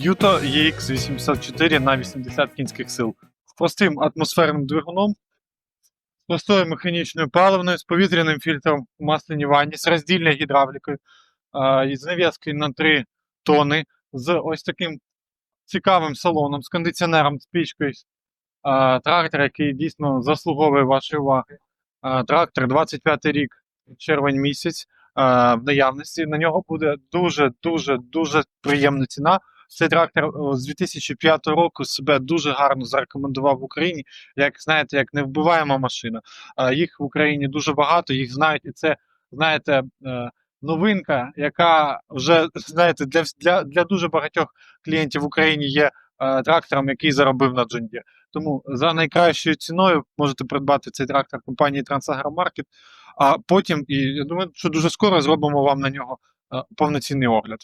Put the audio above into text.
Юто EX84 на 80 кінських сил з простим атмосферним двигуном, з простою механічною паливною, з повітряним фільтром у масляній ванні, з роздільною гідравлікою, з нав'язкою на 3 тони, з ось таким цікавим салоном, з кондиціонером, з пічкою. Трактор, який дійсно заслуговує вашої уваги. Трактор 25 рік, червень місяць в наявності. На нього буде дуже, дуже, дуже приємна ціна. Цей трактор з 2005 року себе дуже гарно зарекомендував в Україні. Як знаєте, як невбиваєма машина. Їх в Україні дуже багато, їх знають, і це, знаєте, е, новинка, яка вже знаєте, для, для, для дуже багатьох клієнтів в Україні є е, трактором, який заробив на Deere. Тому за найкращою ціною можете придбати цей трактор компанії Трансагромаркет. А потім, і я думаю, що дуже скоро зробимо вам на нього е, повноцінний огляд.